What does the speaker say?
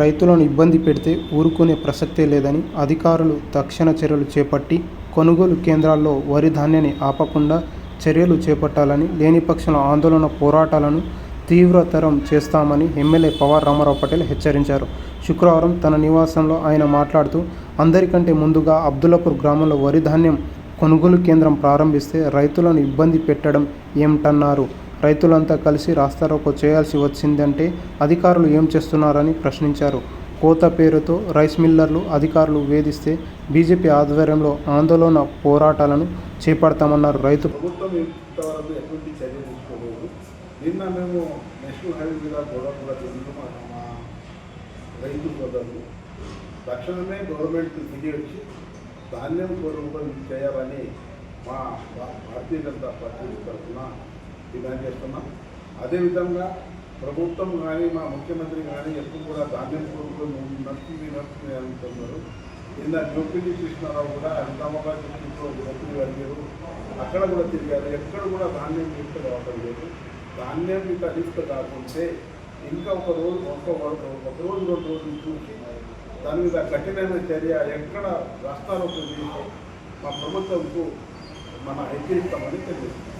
రైతులను ఇబ్బంది పెడితే ఊరుకునే ప్రసక్తే లేదని అధికారులు తక్షణ చర్యలు చేపట్టి కొనుగోలు కేంద్రాల్లో వరి ధాన్యాన్ని ఆపకుండా చర్యలు చేపట్టాలని లేని పక్షంలో ఆందోళన పోరాటాలను తీవ్రతరం చేస్తామని ఎమ్మెల్యే పవార్ రామారావు పటేల్ హెచ్చరించారు. శుక్రవారం తన నివాసంలో ఆయన మాట్లాడుతూ అందరికంటే ముందుగా అబ్దుల్లాపూర్ గ్రామంలో వరి ధాన్యం కొనుగోలు కేంద్రం ప్రారంభిస్తే రైతులను ఇబ్బంది పెట్టడం ఏమిటన్నారు? రైతులంతా కలిసి రాస్తారోకో చేయాల్సి వచ్చిందంటే అధికారులు ఏం చేస్తున్నారని ప్రశ్నించారు. కోత పేరుతో రైస్ మిల్లర్లు అధికారులు వేధిస్తే బీజేపీ ఆధ్వర్యంలో ఆందోళన పోరాటాలను చేపడతామన్నారు రైతు ప్రభుత్వం ఇంతవరకు ఎటువంటి చర్య తీసుకోలేదు. నిన్న మేము నేషనల్ హైవే మీద గొడవ కూడా తిరిగి మా రైతు సోదరులు తక్షణమే గవర్నమెంట్ దిగి వచ్చి ధాన్యం కొనుగోలు చేయాలని మా భారతీయ జనతా పార్టీ తరఫున డిమాండ్ చేస్తున్నాం. అదేవిధంగా ప్రభుత్వం కానీ మా ముఖ్యమంత్రి కానీ ఎప్పుడు కూడా ధాన్యం కొనుగోలు నడుస్తుంది నడుస్తుంది అంటున్నారు నిన్న జోపిల్లి కృష్ణారావు కూడా నిజామాబాద్ డిస్టిక్లో మంత్రి అడిగారు అక్కడ కూడా తిరిగారు. ఎక్కడ కూడా ధాన్యం లిఫ్ట్ కావడం లేదు. ధాన్యం ఇక లిఫ్ట్ కాకుంటే ఇంకా ఒక రోజు ఒక ఒక రోజు రెండు రోజులు చూసి దాని మీద కఠినమైన చర్య ఎక్కడ రాష్ట్రాలకు మా ప్రభుత్వంకు మన హెచ్చరిస్తామని తెలియజేస్తున్నాం.